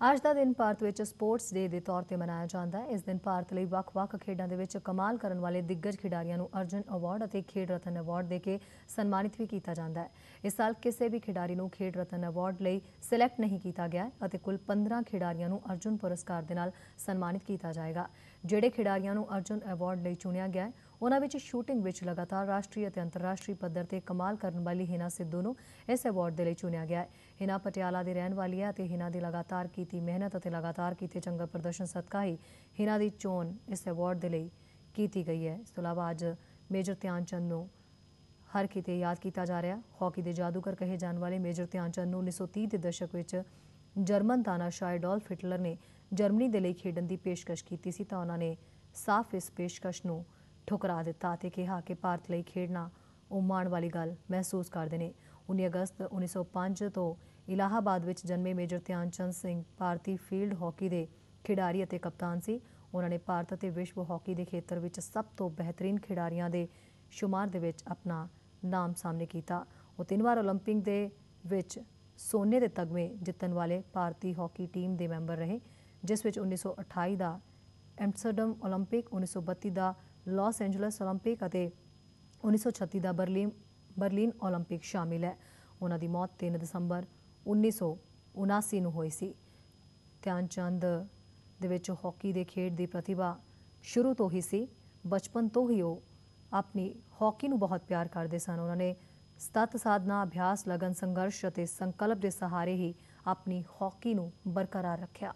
ਅੱਜ ਦਾ ਦਿਨ ਭਾਰਤ ਵਿੱਚ ਸਪੋਰਟਸ ਡੇ ਦੇ ਤੌਰ ਤੇ ਮਨਾਇਆ ਜਾਂਦਾ ਹੈ। ਇਸ ਦਿਨ ਭਾਰਤ ਲਈ ਵੱਖ-ਵੱਖ ਖੇਡਾਂ ਦੇ ਵਿੱਚ ਕਮਾਲ ਕਰਨ ਵਾਲੇ ਦਿੱਗਜ ਖਿਡਾਰੀਆਂ ਨੂੰ ਅਰਜੁਨ ਅਵਾਰਡ ਅਤੇ ਖੇਡ ਰਤਨ ਅਵਾਰਡ ਦੇ ਕੇ ਸਨਮਾਨਿਤ ਵੀ ਕੀਤਾ ਜਾਂਦਾ ਹੈ। ਇਸ ਸਾਲ ਕਿਸੇ ਵੀ ਖਿਡਾਰੀ ਨੂੰ ਖੇਡ ਰਤਨ ਅਵਾਰਡ ਲਈ ਸਿਲੈਕਟ ਨਹੀਂ ਕੀਤਾ ਗਿਆ ਅਤੇ ਕੁੱਲ 15 ਖਿਡਾਰੀਆਂ ਨੂੰ ਅਰਜੁਨ ਪੁਰਸਕਾਰ ਦੇ ਨਾਲ ਸਨਮਾਨਿਤ ਕੀਤਾ ਜਾਏਗਾ। ਜਿਹੜੇ ਖਿਡਾਰੀਆਂ ਨੂੰ ਅਰਜੁਨ ਅਵਾਰਡ ਲਈ ਚੁਣਿਆ ਗਿਆ ਹੈ ਉਹਨਾਂ ਵਿੱਚ ਸ਼ੂਟਿੰਗ ਵਿੱਚ ਲਗਾਤਾਰ ਰਾਸ਼ਟਰੀ ਅਤੇ ਅੰਤਰਰਾਸ਼ਟਰੀ ਪੱਧਰ ਤੇ ਕਮਾਲ ਕਰਨ ਵਾਲੀ ਹਿਨਾ ਸਿੱਧੂ ਨੂੰ ਇਸ ਅਵਾਰਡ ਦੇ ਲਈ ਚੁਣਿਆ ਗਿਆ ਹੈ। ਹਿਨਾ ਪਟਿਆਲਾ ਦੀ ਰਹਿਣ ਵਾਲੀ ਹੈ ਅਤੇ ਹਿਨਾ ਦੀ ਲਗਾਤਾਰ ਕੀਤੀ ਮਿਹਨਤ ਅਤੇ ਲਗਾਤਾਰ ਕੀਤੇ ਚੰਗਾ ਪ੍ਰਦਰਸ਼ਨ ਸਦਕਾ ਹੀ ਹਿਨਾ ਦੀ ਚੋਣ ਇਸ ਅਵਾਰਡ ਦੇ ਲਈ ਕੀਤੀ ਗਈ ਹੈ। ਇਸ ਤੋਂ ਇਲਾਵਾ ਅੱਜ ਮੇਜਰ ਧਿਆਨ ਚੰਦ ਨੂੰ ਹਰ ਕਿਤੇ ਯਾਦ ਕੀਤਾ ਜਾ ਰਿਹਾ। ਹਾਕੀ ਦੇ ਜਾਦੂਗਰ ਕਹੇ ਜਾਣ ਵਾਲੇ ਮੇਜਰ ਧਿਆਨ ਚੰਦ ਨੂੰ 1930 ਦੇ ਦਸ਼ਕ ਵਿੱਚ ਜਰਮਨ ਤਾਨਾਸ਼ਾਹ ਐਡੋਲਫ ਹਿਟਲਰ ਨੇ ਜਰਮਨੀ ਦੇ ਲਈ ਖੇਡਣ ਦੀ ਪੇਸ਼ਕਸ਼ ਕੀਤੀ ਸੀ ਤਾਂ ਉਹਨਾਂ ਨੇ ਸਾਫ਼ ਇਸ ਪੇਸ਼ਕਸ਼ ਨੂੰ ਠੁਕਰਾ ਦਿੱਤਾ ਤੇ ਕਿਹਾ ਕਿ ਭਾਰਤ ਲਈ ਖੇਡਣਾ ਉਹ ਮਾਣ ਵਾਲੀ ਗੱਲ ਮਹਿਸੂਸ ਕਰਦੇ ਨੇ 19 ਅਗਸਤ 1905 ਤੋਂ ਇਲਾਹਾਬਾਦ ਵਿੱਚ ਜਨਮੇ ਮੇਜਰ ਧਿਆਨ ਚੰਦ ਸਿੰਘ ਭਾਰਤੀ ਫੀਲਡ ਹਾਕੀ ਦੇ ਖਿਡਾਰੀ ਅਤੇ ਕਪਤਾਨ ਸੀ ਉਹਨਾਂ ਨੇ ਭਾਰਤ ਅਤੇ ਵਿਸ਼ਵ ਹਾਕੀ ਦੇ ਖੇਤਰ ਵਿੱਚ ਸਭ ਤੋਂ ਬਿਹਤਰੀਨ ਖਿਡਾਰੀਆਂ ਦੇ ਸ਼ੁਮਾਰ ਦੇ ਵਿੱਚ ਆਪਣਾ ਨਾਮ ਸਾਹਮਣੇ ਕੀਤਾ ਉਹ ਤਿੰਨ ਵਾਰ 올림픽 ਦੇ ਵਿੱਚ ਸੋਨੇ ਦੇ ਤਗਮੇ ਜਿੱਤਣ ਵਾਲੇ ਭਾਰਤੀ ਹਾਕੀ ਟੀਮ ਦੇ ਮੈਂਬਰ ਰਹੇ ਜਿਸ ਵਿੱਚ 1928 ਦਾ ਐਮਸਟਰਡਮ 올림픽 1932 ਦਾ ਲਾਸ ਐਂਜਲਸ 올림픽 ਅਤੇ 1936 ਦਾ ਬਰਲਿਨ ਬਰਲਿਨ 올림픽 ਸ਼ਾਮਿਲ ਹੈ ਉਹਨਾਂ ਦੀ ਮੌਤ 3 ਦਸੰਬਰ 1979 ਨੂੰ ਹੋਈ ਸੀ ਧਿਆਨ ਚੰਦ ਦੇ ਵਿੱਚ ਹਾਕੀ ਦੇ ਖੇਡ ਦੀ ਪ੍ਰਤਿਭਾ ਸ਼ੁਰੂ ਤੋਂ ਹੀ ਸੀ ਬਚਪਨ ਤੋਂ ਹੀ ਉਹ ਆਪਣੀ ਹਾਕੀ ਨੂੰ ਬਹੁਤ ਪਿਆਰ ਕਰਦੇ ਸਨ ਉਹਨਾਂ ਨੇ ਸਤਤ ਸਾਧਨਾ ਅਭਿਆਸ ਲਗਨ ਸੰਘਰਸ਼ ਅਤੇ ਸੰਕਲਪ ਦੇ ਸਹਾਰੇ ਹੀ ਆਪਣੀ ਹਾਕੀ ਨੂੰ ਬਰਕਰਾਰ ਰੱਖਿਆ